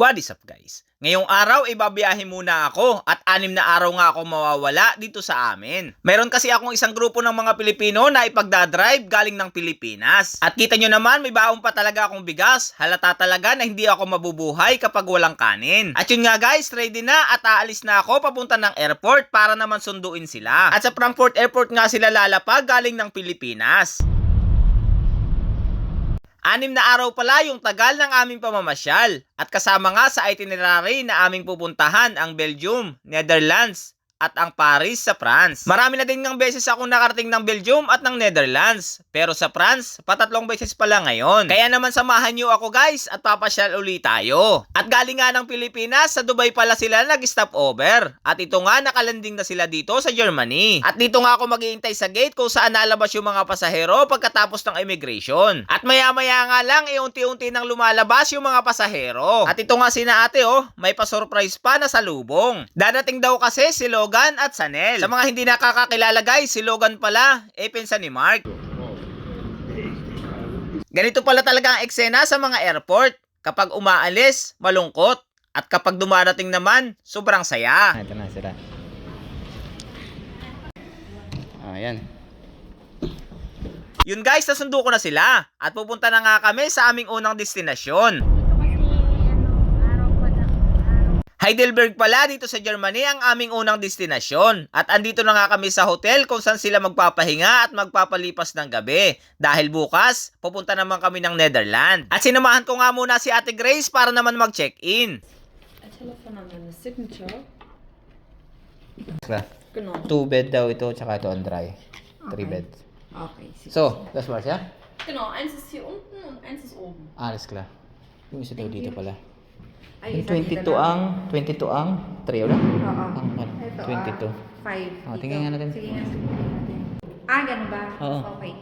What is up guys? Ngayong araw, ibabiyahe muna ako at anim na araw nga ako mawawala dito sa amin. Meron kasi akong isang grupo ng mga Pilipino na ipagdadrive galing ng Pilipinas. At kita nyo naman, may baon pa talaga akong bigas. Halata talaga na hindi ako mabubuhay kapag walang kanin. At yun nga guys, ready na at aalis na ako papunta ng airport para naman sunduin sila. At sa Frankfurt Airport nga sila lalapag galing ng Pilipinas. Anim na araw pala yung tagal ng aming pamamasyal. At kasama nga sa itinerary na aming pupuntahan ang Belgium, Netherlands, at ang Paris sa France. Marami na din ng beses ako nakarating ng Belgium at ng Netherlands. Pero sa France, patatlong beses pala ngayon. Kaya naman samahan nyo ako guys at papasyal ulit tayo. At galing nga ng Pilipinas, sa Dubai pala sila nag-stop over. At ito nga nakalanding na sila dito sa Germany. At dito nga ako maghihintay sa gate kung saan nalabas yung mga pasahero pagkatapos ng immigration. At maya-maya nga lang, eh, unti-unti nang lumalabas yung mga pasahero. At ito nga sina ate oh, may pa-surprise pa na salubong. Dadating daw kasi si Logan at Sanel. Sa mga hindi nakakakilala guys, si Logan pala, eh pinsan ni Mark. Ganito pala talaga ang eksena sa mga airport. Kapag umaalis, malungkot. At kapag dumarating naman, sobrang saya. Ah, ito na sila. Ayan. Yun guys, nasundo ko na sila. At pupunta na nga kami sa aming unang destinasyon. Ito kasi, ano, araw pa lang, araw. Heidelberg pala dito sa Germany ang aming unang destinasyon. At andito na nga kami sa hotel kung saan sila magpapahinga at magpapalipas ng gabi. Dahil bukas, pupunta naman kami ng Netherlands. At sinamahan ko nga muna si Ate Grace para naman mag-check-in. Ein Telefon an meine Signature. Genau. Two bed daw ito, tsaka ito on dry. Three Okay. beds. Okay. sie- So, das war's, ja? Genau, eins ist hier unten und eins ist oben. Alles klar. Yung isa daw dito you. pala. Ay, Yung 22 ang, 22 ang, 3 ulit? Oo. Ang ano, Ito, 22. ah, five. Oh, Dito. tingnan nga natin. Sige nga. Ah, ganun ba? Oo. Okay.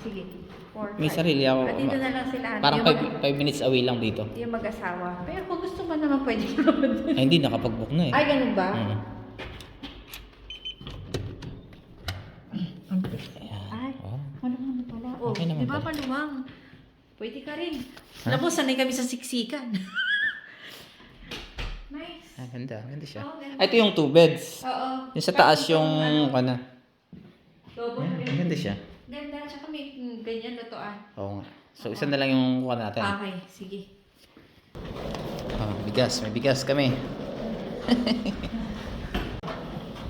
Sige. Four, May five. sarili ako. Ah, dito na lang sila. Parang yung, 5 minutes away lang dito. yung mag-asawa. Pero kung gusto mo naman, pwede naman. Ay, hindi, nakapag-book na eh. Ay, ganun ba? Mm. Ayan. Ay, Oh. maluwang na pala. Oh, Okay naman di ba pala. maluwang? Pwede ka rin. Alam mo, sanay kami sa siksikan. ganda. Ganda siya. Oo, ganda. Ay, ito yung two beds. Oo. Yung sa taas yung, ano. Double Ayan, ang ganda siya. Ganda. Tsaka may mm, ganyan na to ah. Oo nga. So, isa na lang yung kuha natin. Okay, sige. Oh, bigas. May bigas kami.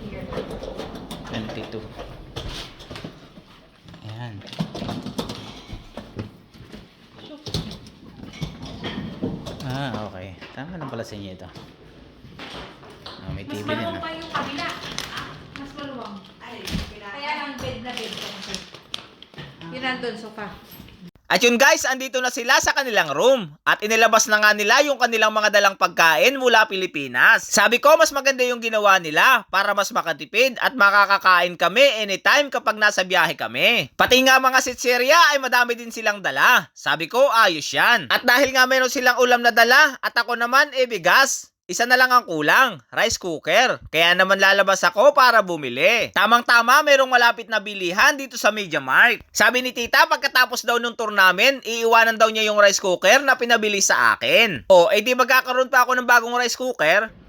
Here. 22. Ayan. Ah, okay. Tama lang pala sa inyo ito. Ah, Mas maluwang ah. pa yung kabila. Ah, mas maluwang. Ay, Kaya lang bed na bed. Yun nandun, sofa. At yun guys, andito na sila sa kanilang room. At inilabas na nga nila yung kanilang mga dalang pagkain mula Pilipinas. Sabi ko, mas maganda yung ginawa nila para mas makatipid at makakakain kami anytime kapag nasa biyahe kami. Pati nga mga sitserya ay madami din silang dala. Sabi ko, ayos yan. At dahil nga meron silang ulam na dala at ako naman e bigas. Isa na lang ang kulang, rice cooker. Kaya naman lalabas ako para bumili. Tamang-tama, merong malapit na bilihan dito sa Media Markt. Sabi ni tita, pagkatapos daw nung tour namin, iiwanan daw niya yung rice cooker na pinabili sa akin. O, eh di magkakaroon pa ako ng bagong rice cooker?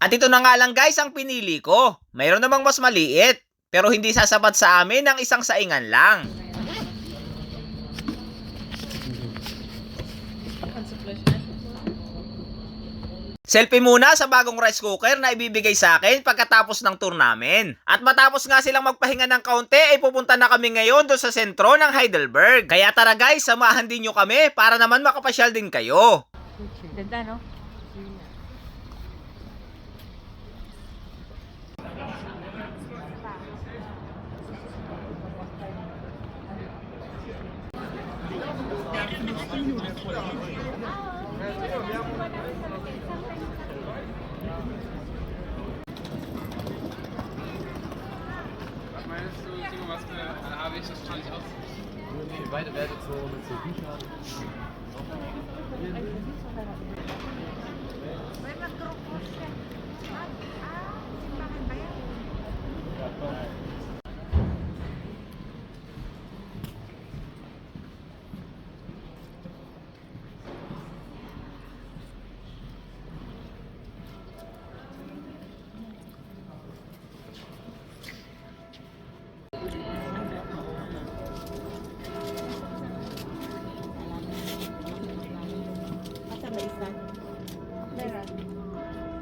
At ito na nga lang guys ang pinili ko. Mayroon namang mas maliit. Pero hindi sasapat sa amin ng isang saingan lang. Selfie muna sa bagong rice cooker na ibibigay sa akin pagkatapos ng tour namin. At matapos nga silang magpahinga ng kaunti, ay pupunta na kami ngayon doon sa sentro ng Heidelberg. Kaya tara guys, samahan din nyo kami para naman makapasyal din kayo. Ganda, no? Was meinst du, Timo, was für eine habe ich? Das schaue ich aus. Nee, beide werden so mit so Büchern. Wenn man grob vorstellt, ah, machen Bayern.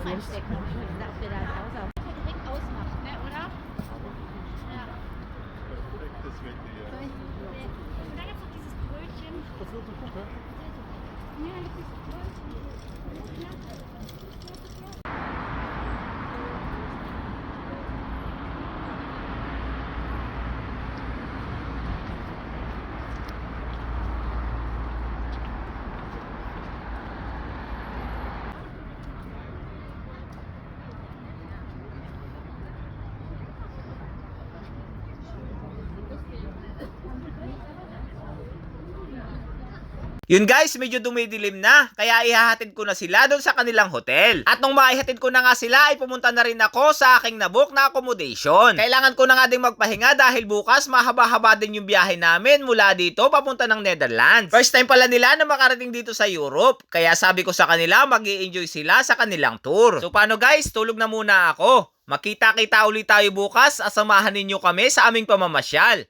Loch reinstecken, habe ich mir ausmachen, ne, oder? Ja. Und da gibt es noch dieses Brötchen. Das wird so gucken. Ne? Ja, das ist Brötchen. Yun guys, medyo dumidilim na, kaya ihahatid ko na sila doon sa kanilang hotel. At nung maihatid ko na nga sila, ay pumunta na rin ako sa aking nabook na accommodation. Kailangan ko na nga ding magpahinga dahil bukas mahaba-haba din yung biyahe namin mula dito papunta ng Netherlands. First time pala nila na makarating dito sa Europe, kaya sabi ko sa kanila mag enjoy sila sa kanilang tour. So paano guys, tulog na muna ako. Makita-kita ulit tayo bukas, asamahan ninyo kami sa aming pamamasyal.